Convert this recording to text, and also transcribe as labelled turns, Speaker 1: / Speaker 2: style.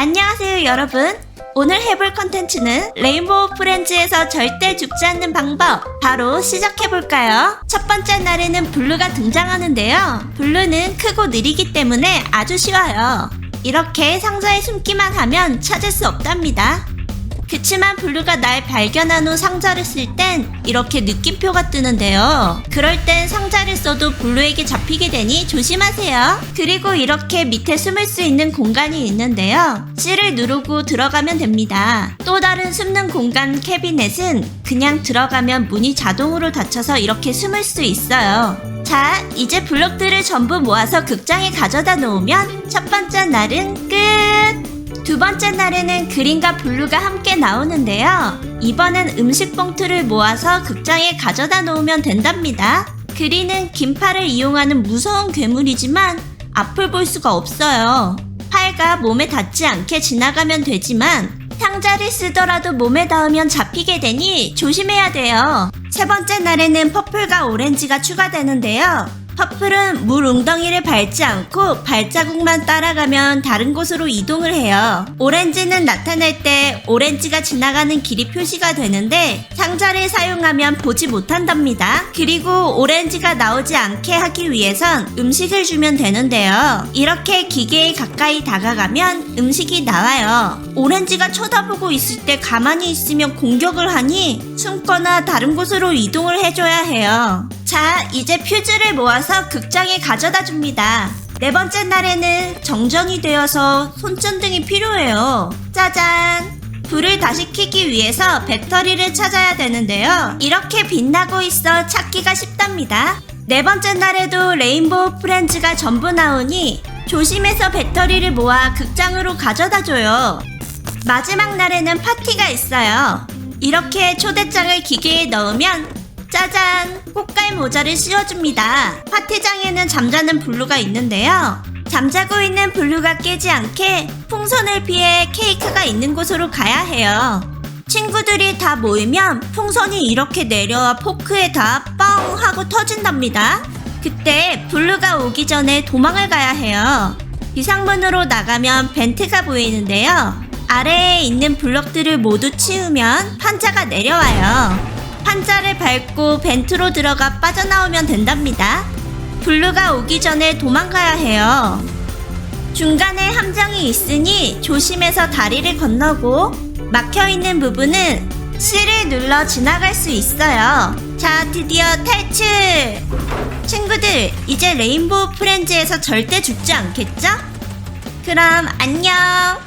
Speaker 1: 안녕하세요 여러분. 오늘 해볼 컨텐츠는 레인보우 프렌즈에서 절대 죽지 않는 방법 바로 시작해볼까요? 첫 번째 날에는 블루가 등장하는데요. 블루는 크고 느리기 때문에 아주 쉬워요. 이렇게 상자에 숨기만 하면 찾을 수 없답니다 그치만 블루가 날 발견한 후 상자를 쓸 땐 이렇게 느낌표가 뜨는데요. 그럴 땐 상자를 써도 블루에게 잡히게 되니 조심하세요. 그리고 이렇게 밑에 숨을 수 있는 공간이 있는데요. C를 누르고 들어가면 됩니다. 또 다른 숨는 공간 캐비넷은 그냥 들어가면 문이 자동으로 닫혀서 이렇게 숨을 수 있어요. 자, 이제 블록들을 전부 모아서 극장에 가져다 놓으면 첫 번째 날은 끝! 두 번째 날에는 그린과 블루가 함께 나오는데요. 이번엔 음식 봉투를 모아서 극장에 가져다 놓으면 된답니다. 그린은 긴팔을 이용하는 무서운 괴물이지만 앞을 볼 수가 없어요. 팔과 몸에 닿지 않게 지나가면 되지만 상자를 쓰더라도 몸에 닿으면 잡히게 되니 조심해야 돼요. 세 번째 날에는 퍼플과 오렌지가 추가되는데요. 퍼플은 물 웅덩이를 밟지 않고 발자국만 따라가면 다른 곳으로 이동을 해요. 오렌지는 나타날 때 오렌지가 지나가는 길이 표시가 되는데 상자를 사용하면 보지 못한답니다. 그리고 오렌지가 나오지 않게 하기 위해선 음식을 주면 되는데요. 이렇게 기계에 가까이 다가가면 음식이 나와요. 오렌지가 쳐다보고 있을 때 가만히 있으면 공격을 하니 숨거나 다른 곳으로 이동을 해줘야 해요. 자, 이제 퓨즈를 모아서 극장에 가져다 줍니다. 네 번째 날에는 정전이 되어서 손전등이 필요해요. 짜잔! 불을 다시 켜기 위해서 배터리를 찾아야 되는데요. 이렇게 빛나고 있어 찾기가 쉽답니다. 네 번째 날에도 레인보우 프렌즈가 전부 나오니 조심해서 배터리를 모아 극장으로 가져다 줘요. 마지막 날에는 파티가 있어요. 이렇게 초대장을 기계에 넣으면 짜잔! 꽃갈 모자를 씌워줍니다. 파티장에는 잠자는 블루가 있는데요. 잠자고 있는 블루가 깨지 않게 풍선을 피해 케이크가 있는 곳으로 가야 해요. 친구들이 다 모이면 풍선이 이렇게 내려와 포크에 다 뻥 하고 터진답니다. 그때 블루가 오기 전에 도망을 가야 해요. 비상문으로 나가면 벤트가 보이는데요. 아래에 있는 블럭들을 모두 치우면 판자가 내려와요. 판자를 밟고 벤트로 들어가 빠져나오면 된답니다. 블루가 오기 전에 도망가야 해요. 중간에 함정이 있으니 조심해서 다리를 건너고 막혀 있는 부분은 C를 눌러 지나갈 수 있어요. 자, 드디어 탈출! 친구들, 이제 레인보우 프렌즈에서 절대 죽지 않겠죠? 그럼 안녕!